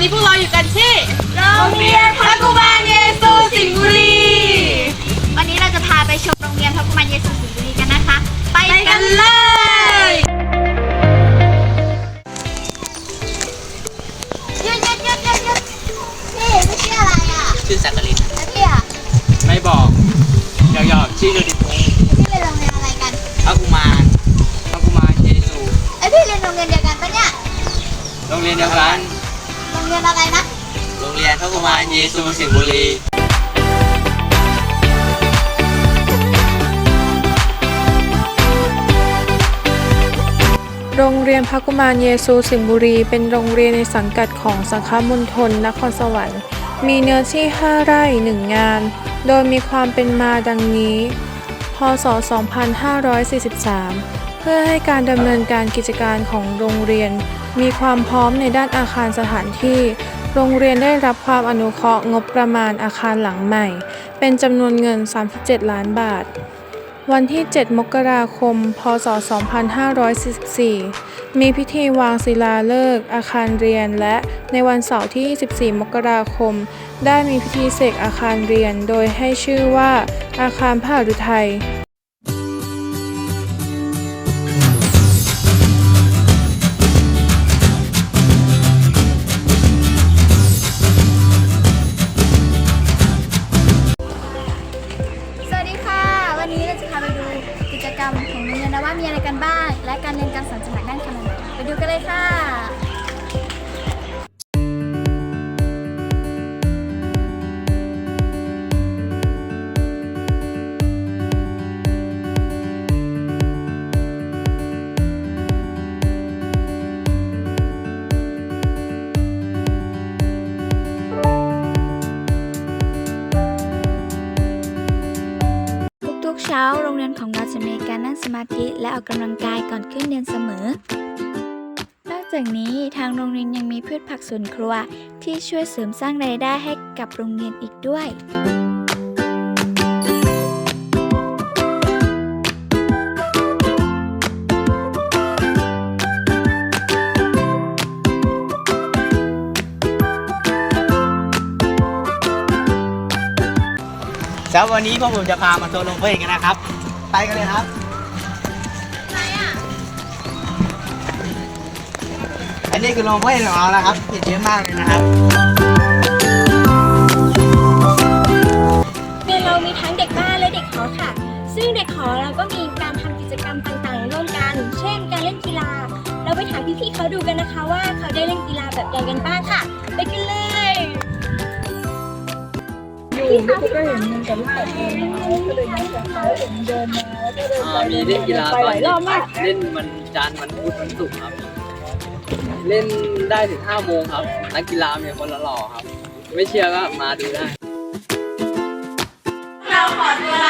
นี้พวกเราอยู่กันที่โรงเรียนพระกุมารเยซูสิงห์บุรี วันนี้เราจะพาไปชมโรงเรียนพระกุมารเยซูสิงห์บุรีกันนะคะ ไปไปกันเลย หยุดหยุดหยุดหยุดหยุดพี่ไม่ชื่ออะไรอะชื่อสักกลินแล้วพี่อะไม่บอกหยอกๆชื่อดูดิพงศ์พี่เรียนโรงเรียนอะไรกันพระกุมารพระกุมารเยซูไอยพี่เรียนโรงเรียนเดียวกันปะเนี่ย โรงเรียนเดียวกันโรง เรียนอะไรนะ โรงเรียนพระกุมารเยซูสิงห์บุรี โรงเรียนพระกุมารเยซูสิงห์บุรี เป็นโรงเรียนในสังกัดของสังฆมณฑลนครสวรรค์ มีเนื้อที่ 5 ไร่ 1 งาน โดยมีความเป็นมาดังนี้ พศ 2543 เพื่อให้การดำเนินการกิจการของโรงเรียน มีความพร้อมในด้านอาคารสถานที่ โรงเรียนได้รับความอนุเคราะห์งบประมาณอาคารหลังใหม่ เป็นจำนวนเงิน 37 ล้านบาท วันที่ 7 มกราคม พศ 2544 มีพิธีวางศิลาฤกษ์อาคารเรียน และในวันเสาร์ที่ 24 มกราคม ได้มีพิธีเสกอาคารเรียน โดยให้ชื่อว่าอาคารพระฤทัย นนี้เราจะพาไปดูกิจกรรมของโรงเรียนนะว่ามีอะไรกันบ้าง และการเรียนการสอนจะหนักด้านขนาดไหนไปดูกันเลยค่ะ เช้าโรงเรียนของเราจะมีการนั่งสมาธิและออกกำลังกายก่อนขึ้นเรียนเสมอ นอกจากนี้ทางโรงเรียนยังมีพืชผักสวนครัว ที่ช่วยเสริมสร้างรายได้ให้กับโรงเรียนอีกด้วย เช้าวันนี้พวกผมจะพามาโซนลงเพลงกันนะครับ ไปกันเลยครับอันนี้คือโรงเพลงของเรานะครับเห็นเยอะมากเลยนะครับโรงเรียนเรามีทั้งเด็กบ้านและเด็กหอค่ะ ซึ่งเด็กหอเราก็มีการทำกิจกรรมต่างๆ ร่วมกัน เช่น การเล่นกีฬา เราไปถามพี่ๆเขาดูกันนะคะ ว่าเขาได้เล่นกีฬาแบบใดกันบ้างค่ะ ไปกันเลย มีเล่นกีฬาไปตอนเเล่นมันจันทร์มันพุธมันศุกร์ครับ เล่นได้ถึงห้าโมงครับ นักกีฬามีคนละหล่อครับ ไม่เชื่อก็มาดูได้ เราขอตัวลา